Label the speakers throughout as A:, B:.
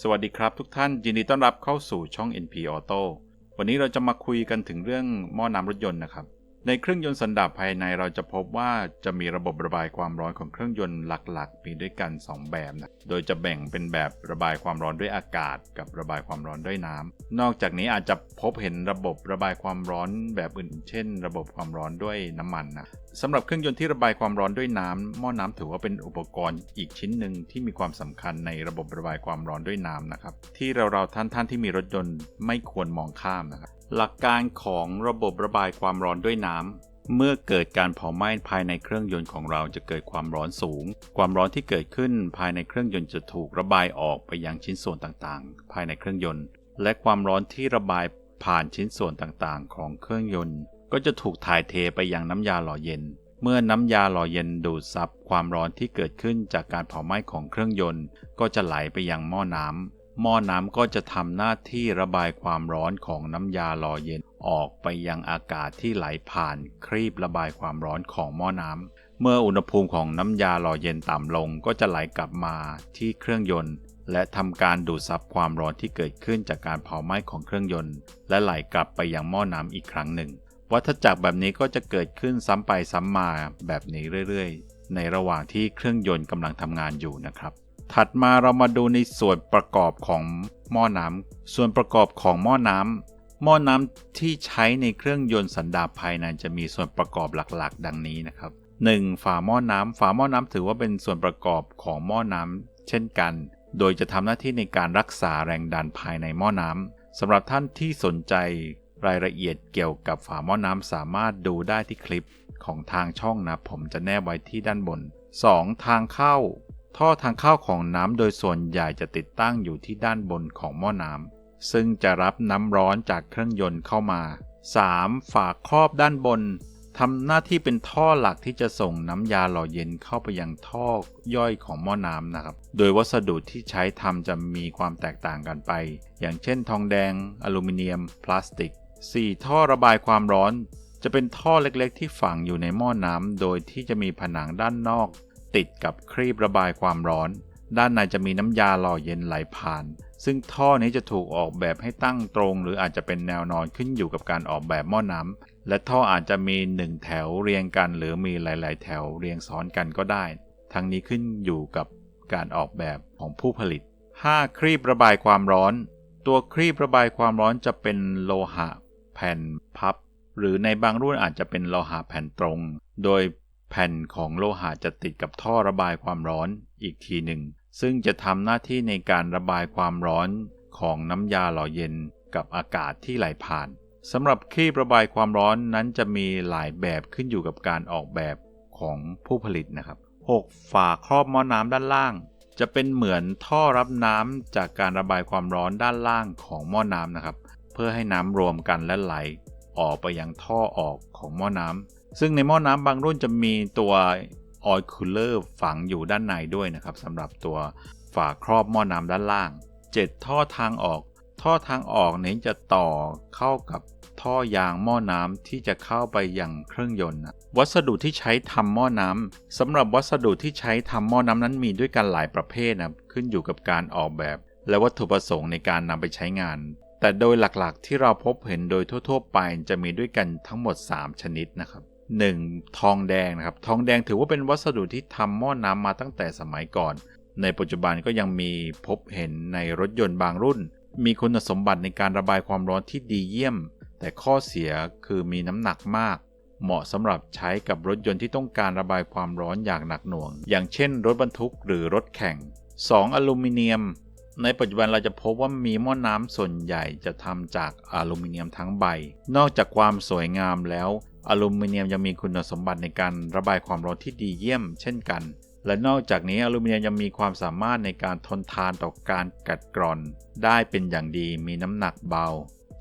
A: สวัสดีครับทุกท่านยินดีต้อนรับเข้าสู่ช่อง NP Auto วันนี้เราจะมาคุยกันถึงเรื่องหม้อน้ำรถยนต์นะครับ ในเครื่องยนต์สันดาปภายในเราจะพบว่าจะมีระบบระบายความร้อนของเครื่องยนต์หลักๆ มีด้วยกัน 2 แบบนะ โดยจะแบ่งเป็นแบบระบายความร้อนด้วยอากาศ กับระบายความร้อนด้วยน้ำนอกจากนี้อาจจะพบเห็นระบบระบายความร้อนแบบอื่น เช่น ระบบความร้อนด้วยน้ำมันนะ สำหรับเครื่องยนต์ที่ระบายความร้อนด้วยน้ำหม้อน้ำถือว่าเป็นอุปกรณ์อีกชิ้นหนึ่งที่มีความสำคัญในระบบระบายความร้อนด้วยน้ำนะครับ ที่เราๆท่านท่านที่มีรถยนต์ไม่ควรมองข้ามนะครับ หลักการของระบบระบายความร้อนด้วยน้ำเมื่อเกิดการเผาไหม้ภายในเครื่องยนต์ของเราจะเกิดความร้อนสูง ความร้อนที่เกิดขึ้นภายในเครื่องยนต์จะถูกระบายออกไปยังชิ้นส่วนต่างๆ ภายในเครื่องยนต์ และความร้อนที่ระบายผ่านชิ้นส่วนต่างๆ ของเครื่องยนต์ ก็จะถูกถ่ายเทไปยังน้ำยาหล่อเย็น เมื่อน้ำยาหล่อเย็นดูดซับความร้อนที่เกิดขึ้นจากการเผาไหม้ของเครื่องยนต์ ก็จะไหลไปยังหม้อน้ำหม้อน้ำก็จะทำหน้าที่ระบายความร้อนของน้ำยาหล่อเย็นออกไปยังอากาศที่ไหลผ่านครีบระบายความร้อนของหม้อน้ำเมื่ออุณหภูมิของน้ำยาหล่อเย็นต่ำลง ก็จะไหลกลับมาที่เครื่องยนต์และทำการดูดซับความร้อนที่เกิดขึ้นจากการเผาไหม้ของเครื่องยนต์ และไหลกลับไปยังหม้อน้ำอีกครั้งหนึ่ง วัฏจักรแบบนี้ก็จะเกิดขึ้นซ้ำไปซ้ำมาแบบนี้เรื่อยๆ ในระหว่างที่เครื่องยนต์กำลังทำงานอยู่นะครับ ถัดมาเรามาดูในส่วนประกอบของหม้อน้ำส่วนประกอบของหม้อน้ำหม้อน้ำที่ใช้ในเครื่องยนต์สันดาปภายในจะมีส่วนประกอบหลักๆ ดังนี้นะครับ 1. ฝาหม้อน้ำฝาหม้อน้ำถือว่าเป็นส่วนประกอบของหม้อน้ำเช่นกัน โดยจะทำหน้าที่ในการรักษาแรงดันภายในหม้อน้ำสำหรับท่านที่สนใจ รายละเอียดเกี่ยวกับฝาหม้อน้ำสามารถดูได้ที่คลิปของทางช่องนะผมจะแนบไว้ที่ด้านบน 2. ทางเข้า ท่อทางเข้าของน้ำโดยส่วนใหญ่จะติดตั้งอยู่ที่ด้านบนของหม้อน้ำซึ่งจะรับน้ำร้อนจากเครื่องยนต์เข้ามา 3. ฝาครอบด้านบนทำหน้าที่เป็นท่อหลักที่จะส่งน้ำยาหล่อเย็นเข้าไปยังท่อย่อยของหม้อน้ำนะครับ โดยวัสดุที่ใช้ทำจะมีความแตกต่างกันไป อย่างเช่นทองแดง อลูมิเนียม พลาสติก 4. ท่อระบายความร้อน จะเป็นท่อเล็กๆ ที่ฝังอยู่ในหม้อน้ำโดยที่จะมีผนังด้านนอก ติดกับครีบระบายความร้อน ด้านในจะมีน้ำยาหล่อเย็นไหลผ่าน ซึ่งท่อนี้จะถูกออกแบบให้ตั้งตรง หรืออาจจะเป็นแนวนอนขึ้นอยู่กับการออกแบบหม้อน้ำและท่ออาจจะมีหนึ่งแถวเรียงกัน หรือมีหลาย ๆ แถวเรียงซ้อนกันก็ได้ ทั้งนี้ขึ้นอยู่กับการออกแบบของผู้ผลิต 5. ครีบระบายความร้อน ตัวครีบระบายความร้อนจะเป็นโลหะ แผ่นพับ หรือในบางรุ่นอาจจะเป็นโลหะแผ่นตรง โดยแผ่นของโลหะจะติดกับท่อระบายความร้อนอีกทีหนึ่ง ซึ่งจะทำหน้าที่ในการระบายความร้อนของน้ำยาหล่อเย็นกับอากาศที่ไหลผ่านสำหรับครีบระบายความร้อนนั้นจะมีหลายแบบขึ้นอยู่กับการออกแบบของผู้ผลิตนะครับ 6. ฝาครอบหม้อน้ำด้านล่าง จะเป็นเหมือนท่อรับน้ำจากการระบายความร้อนด้านล่างของหม้อน้ำนะครับ เพื่อให้น้ำรวมกันและไหลออกไปยังท่อออกของหม้อน้ำซึ่งในหม้อน้ำบางรุ่นจะมีตัวออยคูลเลอร์ฝังอยู่ด้านในด้วยนะครับสำหรับตัวฝาครอบหม้อน้ำด้านล่าง 7 ท่อทางออก ท่อทางออกนี้จะต่อเข้ากับท่อยางหม้อน้ำที่จะเข้าไปยังเครื่องยนต์ วัสดุที่ใช้ทำหม้อน้ำสำหรับวัสดุที่ใช้ทำหม้อน้ำนั้นมีด้วยกันหลายประเภทนะขึ้นอยู่กับการออกแบบ และวัตถุประสงค์ในการนำไปใช้งาน แต่โดยหลักๆ ที่เราพบเห็นโดยทั่ว ๆ ไปจะมีด้วยกันทั้งหมด 3 ชนิดนะครับ 1. ทองแดงนะครับ ทองแดงถือว่าเป็นวัสดุที่ทำหม้อน้ำมาตั้งแต่สมัยก่อน ในปัจจุบันก็ยังมีพบเห็นในรถยนต์บางรุ่น มีคุณสมบัติในการระบายความร้อนที่ดีเยี่ยม แต่ข้อเสียคือมีน้ำหนักมาก เหมาะสำหรับใช้กับรถยนต์ที่ต้องการระบายความร้อนอย่างหนักหน่วง อย่างเช่น รถบรรทุกหรือรถแข่ง 2. อลูมิเนียม ในปัจจุบันเราจะพบว่ามีหม้อน้ำส่วนใหญ่จะทำจากอลูมิเนียมทั้งใบ นอกจากความสวยงามแล้ว อลูมิเนียมยังมีคุณสมบัติในการระบายความร้อนที่ดีเยี่ยม เช่นกัน และนอกจากนี้อลูมิเนียมยังมีความสามารถในการทนทานต่อการกัดกร่อน ได้เป็นอย่างดีมีน้ำหนักเบา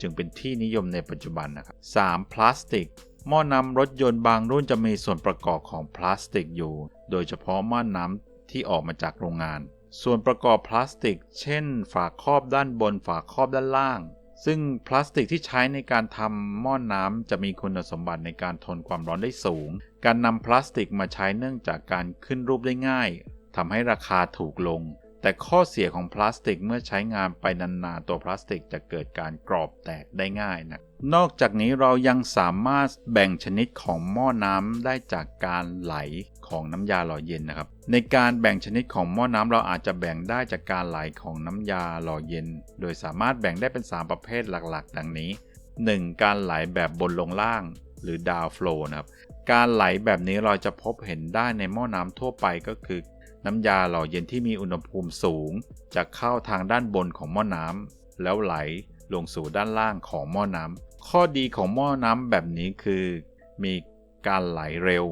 A: จึงเป็นที่นิยมในปัจจุบันนะครับ 3. พลาสติกหม้อน้ำรถยนต์บางรุ่นจะมีส่วนประกอบของพลาสติกอยู่ โดยเฉพาะหม้อน้ำที่ออกมาจากโรงงาน ส่วนประกอบพลาสติก เช่น ฝาครอบด้านบน ฝาครอบด้านล่าง ซึ่งพลาสติกที่ใช้ในการทำหม้อนน้ำจะมีคุณสมบัติในการทนความร้อนได้สูง การนำพลาสติกมาใช้เนื่องจากการขึ้นรูปได้ง่ายทำให้ราคาถูกลงแแต่ข้อเสียของพลาสติกเมื่อใช้งานไปนานๆ ตัวพลาสติกจะเกิดการกรอบแตกได้ง่ายนะ นอกจากนี้เรายังสามารถแบ่งชนิดของหม้อน้ำได้จากการไหลของน้ำยาหล่อเย็นนะครับ ในการแบ่งชนิดของหม้อน้ำเราอาจจะแบ่งได้จากการไหลของน้ำยาหล่อเย็น โดยสามารถแบ่งได้เป็น 3 ประเภทหลักๆ ดังนี้ 1. การไหลแบบบนลงล่าง หรือดาวฟลูนะครับ การไหลแบบนี้เราจะพบเห็นได้ในหม้อน้ำทั่วไปก็คือ น้ำยาหล่อเย็นที่มีอุณหภูมิสูง จะเข้าทางด้านบนของหม้อน้ำแล้วไหลลงสู่ด้านล่างของหม้อน้ำ ข้อดีของหม้อน้ำแบบนี้คือ มีการไหลเร็ว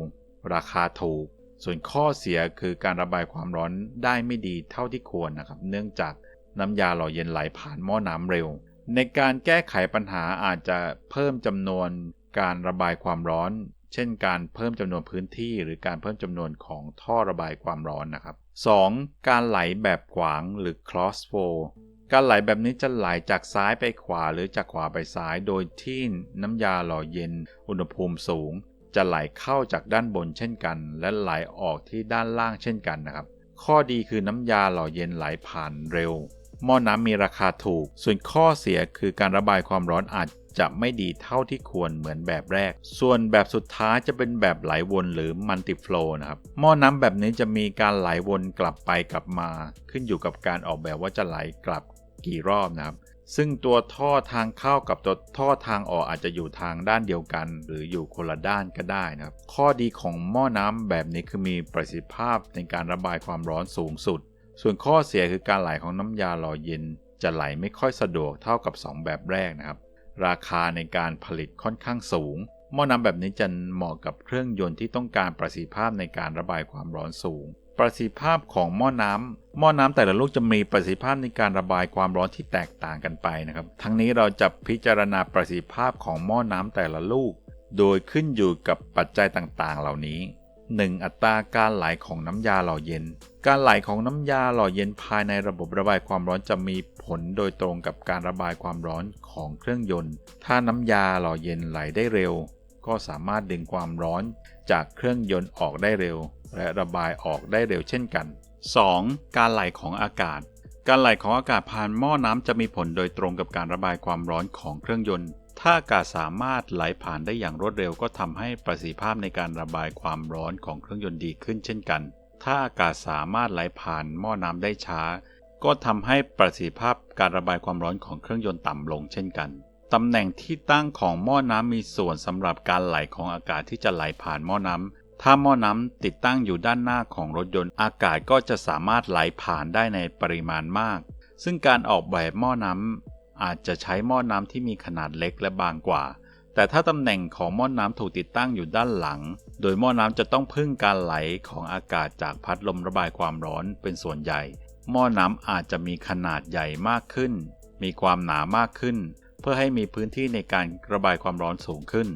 A: ราคาถูก ส่วนข้อเสียคือการระบายความร้อนได้ไม่ดีเท่าที่ควรนะครับ เนื่องจากน้ำยาหล่อเย็นไหลผ่านหม้อน้ำเร็ว ในการแก้ไขปัญหาอาจจะเพิ่มจำนวนการระบายความร้อน เช่น การเพิ่มจำนวนพื้นที่ หรือการเพิ่มจำนวนของท่อระบายความร้อนนะครับ 2. การไหลแบบขวางหรือ cross flow การไหลแบบนี้จะไหลจากซ้ายไปขวาหรือจากขวาไปซ้าย โดยที่น้ำยาหล่อเย็น อุณหภูมิสูง จะไหลเข้าจากด้านบนเช่นกัน และไหลออกที่ด้านล่างเช่นกันนะครับ ข้อดีคือน้ำยาหล่อเย็นไหลผ่านเร็ว หม้อน้ำมีราคาถูก ส่วนข้อเสียคือการระบายความร้อนอาจจะไม่ดีเท่าที่ควรเหมือนแบบแรก ส่วนแบบสุดท้ายจะเป็นแบบไหลวนหรือมัลติโฟลนะครับ หม้อน้ำแบบนี้จะมีการไหลวนกลับไปกลับมา ขึ้นอยู่กับการออกแบบว่าจะไหลกลับ กี่รอบนะครับ ซึ่งตัวท่อทางเข้ากับตัวท่อทางออกอาจจะอยู่ทางด้านเดียวกัน หรืออยู่คนละด้านก็ได้นะครับ ข้อดีของหม้อน้ำแบบนี้คือมีประสิทธิภาพในการระบายความร้อนสูงสุด ส่วนข้อเสียคือการไหลของน้ำยาหล่อเย็น จะไหลไม่ค่อยสะดวกเท่ากับ 2 แบบแรกนะครับ ราคาในการผลิตค่อนข้างสูงหม้อน้ำแบบนี้จะเหมาะกับเครื่องยนต์ที่ต้องการประสิทธิภาพในการระบายความร้อนสูง ประสิทธิภาพของหม้อน้ำหม้อน้ำแต่ละลูกจะมีประสิทธิภาพในการระบายความร้อนที่แตกต่างกันไปนะครับ ทั้งนี้เราจะพิจารณาประสิทธิภาพของหม้อน้ำแต่ละลูก โดยขึ้นอยู่กับปัจจัยต่างๆ เหล่านี้ 1. อัตราการไหลของน้ำยาหล่อเย็น การไหลของน้ำยาหล่อเย็นภายในระบบระบายความร้อนจะมีผลโดยตรงกับการระบายความร้อนของเครื่องยนต์ ถ้าน้ำยาหล่อเย็นไหลได้เร็ว ก็สามารถดึงความร้อนจากเครื่องยนต์ออกได้เร็ว และระบายออกได้เร็วเช่นกัน 2. การไหลของอากาศ การไหลของอากาศผ่านหม้อน้ำจะมีผลโดยตรงกับการระบายความร้อนของเครื่องยนต์ ถ้าอากาศสามารถไหลผ่านได้อย่างรวดเร็ว ก็ทำให้ประสิทธิภาพในการระบายความร้อนของเครื่องยนต์ดีขึ้นเช่นกัน ถ้าอากาศสามารถไหลผ่านหม้อน้ำได้ช้า ก็ทำให้ประสิทธิภาพการระบายความร้อนของเครื่องยนต์ต่ำลงเช่นกันตำแหน่งที่ตั้งของหม้อน้ำมีส่วนสำหรับการไหลของอากาศที่จะไหลผ่านหม้อน้ำ ถ้าหม้อน้ำติดตั้งอยู่ด้านหน้าของรถยนต์อากาศก็จะสามารถไหลผ่านได้ในปริมาณมาก ซึ่งการออกแบบหม้อน้ำอาจจะใช้หม้อน้ำที่มีขนาดเล็กและบางกว่า แต่ถ้าตำแหน่งของหม้อน้ำถูกติดตั้งอยู่ด้านหลัง โดยหม้อน้ำจะต้องพึ่งการไหลของอากาศจากพัดลมระบายความร้อนเป็นส่วนใหญ่ หม้อน้ำอาจจะมีขนาดใหญ่มากขึ้น มีความหนามากขึ้น เพื่อให้มีพื้นที่ในการระบายความร้อนสูงขึ้น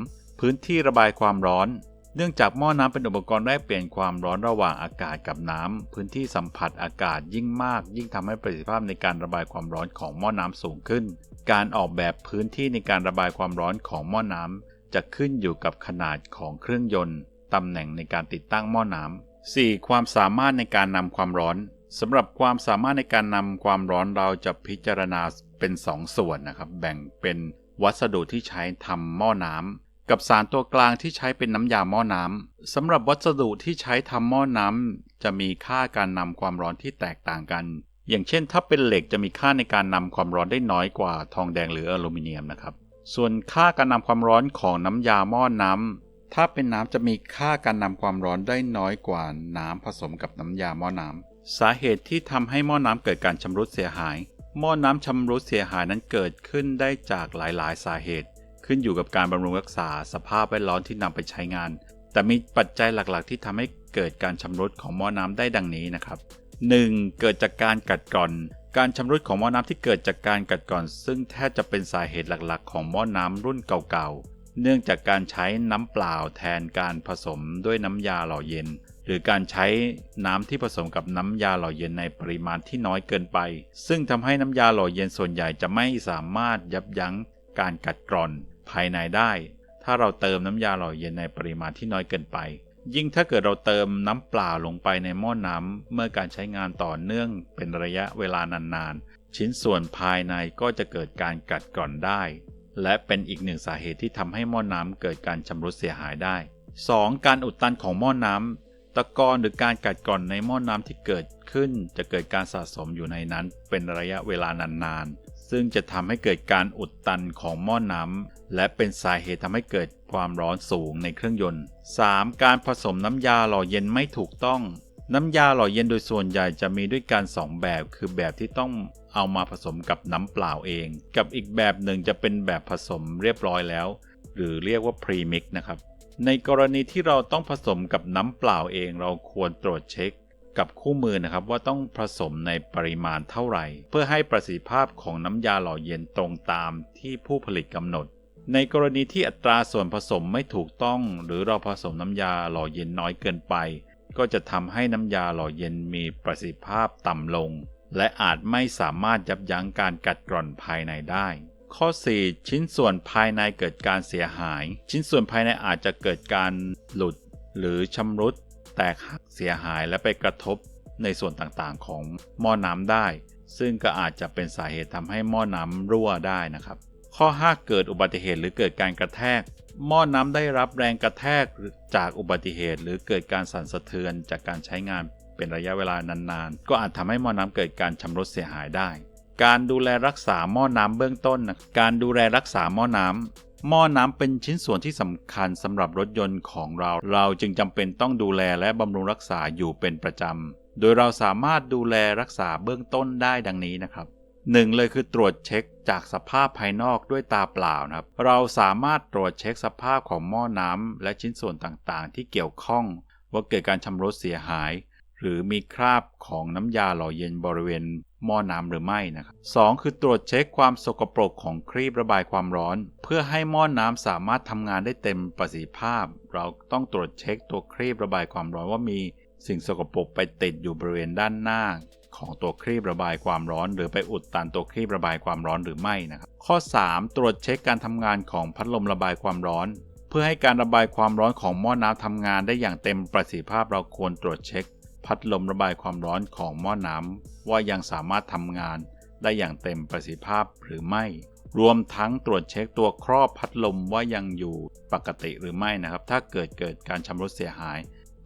A: 3. พื้นที่ระบายความร้อน เนื่องจากหม้อน้ำเป็นอุปกรณ์แลกเปลี่ยนความร้อนระหว่างอากาศกับน้ำ พื้นที่สัมผัสอากาศยิ่งมาก ยิ่งทำให้ประสิทธิภาพในการระบายความร้อนของหม้อน้ำสูงขึ้น การออกแบบพื้นที่ในการระบายความร้อนของหม้อน้ำจะขึ้นอยู่กับขนาดของเครื่องยนต์ตำแหน่งในการติดตั้งหม้อน้ำ 4. ความสามารถในการนำความร้อนสำหรับความสามารถในการนำความร้อนเราจะพิจารณาเป็น 2 ส่วนนะครับ แบ่งเป็นวัสดุที่ใช้ทำหม้อน้ำ กับสารตัวกลางที่ใช้เป็นน้ำยาหม้อน้ำสำหรับวัสดุที่ใช้ทำหม้อน้ำจะมีค่าการนำความร้อนที่แตกต่างกัน อย่างเช่น ถ้าเป็นเหล็กจะมีค่าในการนำความร้อนได้น้อยกว่าทองแดงหรืออลูมิเนียมนะครับ ส่วนค่าการนำความร้อนของน้ำยาหม้อน้ำถ้าเป็นน้ำจะมีค่าการนำความร้อนได้น้อยกว่าน้ำผสมกับน้ำยาหม้อน้ำสาเหตุที่ทำให้หม้อน้ำเกิดการชำรุดเสียหาย หม้อน้ำชำรุดเสียหายนั้นเกิดขึ้นได้จากหลายๆ สาเหตุ ขึ้นอยู่กับการบำรุงรักษาสภาพแวดล้อมที่นำไปใช้งาน แต่มีปัจจัยหลักๆ ที่ทำให้เกิดการชำรุดของหม้อน้ำได้ดังนี้นะครับ 1. เกิดจากการกัดกร่อน การชำรุดของหม้อน้ำที่เกิดจากการกัดกร่อน ซึ่งแทบจะเป็นสาเหตุหลักๆ ของหม้อน้ำรุ่นเก่าๆ เนื่องจากการใช้น้ำเปล่าแทนการผสมด้วยน้ำยาหล่อเย็น หรือการใช้น้ำที่ผสมกับน้ำยาหล่อเย็นในปริมาณที่น้อยเกินไป ซึ่งทำให้น้ำยาหล่อเย็นส่วนใหญ่จะไม่สามารถยับยั้งการกัดกร่อน ภายในได้ ถ้าเราเติมน้ำยาหล่อเย็นในปริมาณที่น้อยเกินไป ยิ่งถ้าเกิดเราเติมน้ำเปล่าลงไปในหม้อน้ำเมื่อการใช้งานต่อเนื่องเป็นระยะเวลานานๆ ชิ้นส่วนภายในก็จะเกิดการกัดกร่อนได้ และเป็นอีกหนึ่งสาเหตุที่ทำให้หม้อน้ำเกิดการชำรุดเสียหายได้ 2. การอุดตันของหม้อน้ำตะกอนหรือการกัดกร่อนในหม้อน้ำที่เกิดขึ้น จะเกิดการสะสมอยู่ในนั้นเป็นระยะเวลานานๆ ซึ่งจะทำให้เกิดการอุดตันของหม้อน้ำและเป็นสาเหตุทำให้เกิดความร้อนสูงในเครื่องยนต์ 3. การผสมน้ำยาหล่อเย็นไม่ถูกต้อง น้ำยาหล่อเย็นโดยส่วนใหญ่จะมีด้วยกัน 2 แบบ คือแบบที่ต้องเอามาผสมกับน้ำเปล่าเอง กับอีกแบบหนึ่งจะเป็นแบบผสมเรียบร้อยแล้ว หรือเรียกว่า pre-mix นะครับ ในกรณีที่เราต้องผสมกับน้ำเปล่าเอง เราควรตรวจเช็ค กับคู่มือนะครับว่าต้องผสมในปริมาณเท่าไหร่ เพื่อให้ประสิทธิภาพของน้ำยาหล่อเย็นตรงตามที่ผู้ผลิตกำหนด ในกรณีที่อัตราส่วนผสมไม่ถูกต้อง หรือเราผสมน้ำยาหล่อเย็นน้อยเกินไป ก็จะทำให้น้ำยาหล่อเย็นมีประสิทธิภาพต่ำลง และอาจไม่สามารถยับยั้งการกัดกร่อนภายในได้ข้อ 4 ชิ้นส่วนภายในเกิดการเสียหาย ชิ้นส่วนภายในอาจจะเกิดการหลุด หรือชำรุด แตกหักเสียหายและไปกระทบในส่วนต่างๆของหม้อน้ำได้ ซึ่งก็อาจจะเป็นสาเหตุทำให้หม้อน้ำรั่วได้นะครับ ข้อ 5 เกิดอุบัติเหตุหรือเกิดการกระแทก หม้อน้ำได้รับแรงกระแทกจากอุบัติเหตุ หรือเกิดการสั่นสะเทือนจากการใช้งานเป็นระยะเวลานานๆ ก็อาจทำให้หม้อน้ำเกิดการชำรุดเสียหายได้การดูแลรักษาหม้อน้ำเบื้องต้นนะการดูแลรักษาหม้อน้ำ หม้อน้ำเป็นชิ้นส่วนที่สำคัญสำหรับรถยนต์ของเรา เราจึงจำเป็นต้องดูแลและบำรุงรักษาอยู่เป็นประจำ โดยเราสามารถดูแลรักษาเบื้องต้นได้ดังนี้นะครับหนึ่งเลยคือตรวจเช็คจากสภาพภายนอกด้วยตาเปล่านะครับ เราสามารถตรวจเช็คสภาพของหม้อน้ำและชิ้นส่วนต่างๆ ที่เกี่ยวข้อง ว่าเกิดการชำรุดเสียหาย หรือมีคราบของน้ำยาหล่อเย็นบริเวณหม้อน้ำหรือไม่นะครับสคือตรวจเช็คความสกปรกของครีบระบายความร้อน เพื่อให้หม้อน้ำสามารถทำงานได้เต็มประสิทธิภาพ เราต้องตรวจเช็คตัวครีบระบายความร้อนว่ามีสิ่งสกปรกไปติดอยู่บริเวณด้านหน้า ของตัวครีบระบายความร้อน หรือไปอุดตันตัวครีบระบายความร้อนหรือไม่นะครับข้อ 3 ตรวจเช็คการทำงานของพัดลมระบายความร้อน เพื่อให้การระบายความร้อนของหม้อน้ำทำงานได้อย่างเต็มประสิทธิภาพ เราควรตรวจเช็ค พัดลมระบายความร้อนของหม้อน้ำว่ายังสามารถทำงานได้อย่างเต็มประสิทธิภาพหรือไม่ รวมทั้งตรวจเช็คตัวครอบพัดลมว่ายังอยู่ปกติหรือไม่นะครับ ถ้าเกิดเกิดการชำรุดเสียหาย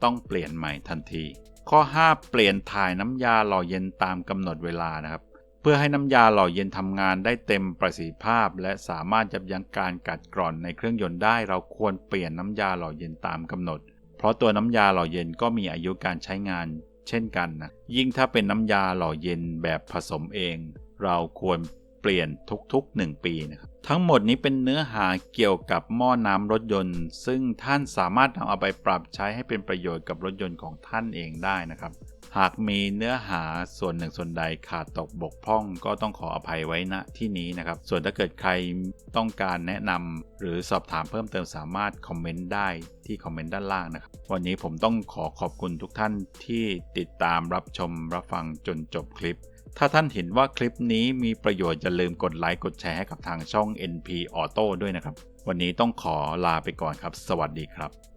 A: ต้องเปลี่ยนใหม่ทันที ข้อ 5 เปลี่ยนถ่ายน้ำยาหล่อเย็นตามกำหนดเวลานะครับ เพื่อให้น้ำยาหล่อเย็นทำงานได้เต็มประสิทธิภาพ และสามารถยับยั้งการกัดกร่อนในเครื่องยนต์ได้ เราควรเปลี่ยนน้ำยาหล่อเย็นตามกำหนด เพราะตัวน้ำยาหล่อเย็นก็มีอายุการใช้งานเช่นกันนะยิ่งถ้าเป็นน้ำยาหล่อเย็นแบบผสมเอง เราควรเปลี่ยนทุกๆ 1 ปีนะครับทั้งหมดนี้เป็นเนื้อหาเกี่ยวกับหม้อน้ำรถยนต์ ซึ่งท่านสามารถนำเอาไปปรับใช้ให้เป็นประโยชน์กับรถยนต์ของท่านเองได้นะครับ หากมีเนื้อหาส่วนหนึ่งส่วนใดขาดตกบกพร่อง ก็ต้องขออภัยไว้ณที่นี้นะครับ ส่วนถ้าเกิดใครต้องการแนะนำหรือสอบถามเพิ่มเติมสามารถคอมเมนต์ได้ที่คอมเมนต์ด้านล่างนะครับ วันนี้ผมต้องขอขอบคุณทุกท่านที่ติดตามรับชมรับฟังจนจบคลิป ถ้าท่านเห็นว่าคลิปนี้มีประโยชน์อย่าลืมกดไลค์กดแชร์ให้กับทางช่อง NP Auto ด้วยนะครับ วันนี้ต้องขอลาไปก่อนครับ สวัสดีครับ